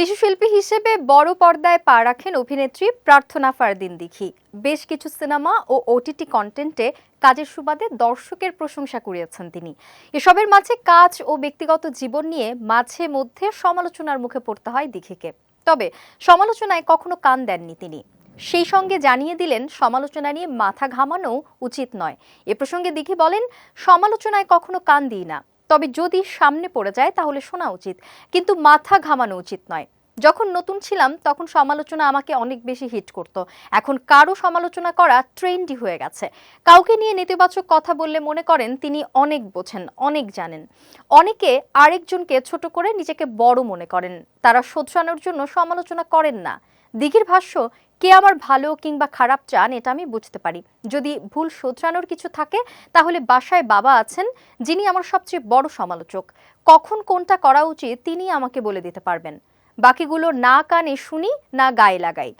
শিশু শিল্পী হিসেবে বড় পর্দায় পা রাখেন অভিনেত্রী প্রার্থনা ফারদিন দিঘি বেশ কিছু সিনেমা ও ওটিটি কন্টেন্টে কাজের সুবাদে দর্শকের প্রশংসা কুড়িয়েছেন তিনি। এসবের মাঝে কাজ ও ব্যক্তিগত জীবন নিয়ে মাঝে মধ্যে সমালোচনার মুখে পড়তে হয় দিঘিকে তবে সমালোচনায় কখনো কান দেননি তিনি। সেই সঙ্গে জানিয়ে দিলেন, সমালোচনা নিয়ে মাথা ঘামানো উচিত নয়। এ প্রসঙ্গে দিঘি বলেন, সমালোচনায় কখনো কান দিই না। তবে যদি সামনে পড়ে যায় তাহলে শোনা উচিত, কিন্তু মাথা ঘামানো উচিত নয়। যখন নতুন ছিলাম তখন সমালোচনা আমাকে অনেক বেশি হিট করত। এখন কারও সমালোচনা করা ট্রেন্ডি হয়ে গেছে। কাউকে নিয়ে নেতিবাচক কথা বললে মনে করেন তিনি অনেক বোঝেন, অনেক জানেন। অনেকে আরেকজনকে ছোট করে নিজেকে বড় মনে করেন। তারা শোধরানোর জন্য সমালোচনা করেন না। দিঘির ভাষ্য, কে আমার ভালো কিংবা খারাপ চান এটা আমি বুঝতে পারি। যদি ভুল শোধরানোর কিছু থাকে, তাহলে বাসায় বাবা আছেন, যিনি আমার সবচেয়ে বড় সমালোচক। কখন কোনটা করা উচিত তিনি আমাকে বলে দিতে পারবেন। বাকিগুলো না কানে শুনি, না গায়ে লাগাই।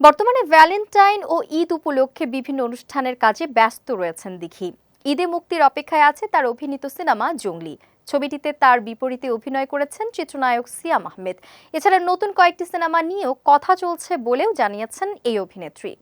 বর্তমানে ভ্যালেন্টাইন ও ঈদ উপলক্ষে বিভিন্ন অনুষ্ঠানের কাজে ব্যস্ত রয়েছেন দিঘি। ঈদে মুক্তির অপেক্ষায় আছে তার অভিনীত সিনেমা জঙ্গলি। ছবিটিতে তার বিপরীতে অভিনয় করেছেন চিত্রনায়ক সিয়াম আহমেদ। এছাড়া নতুন কয়েকটি সিনেমা নিয়েও কথা চলছে বলেও জানিয়েছেন এই অভিনেত্রী।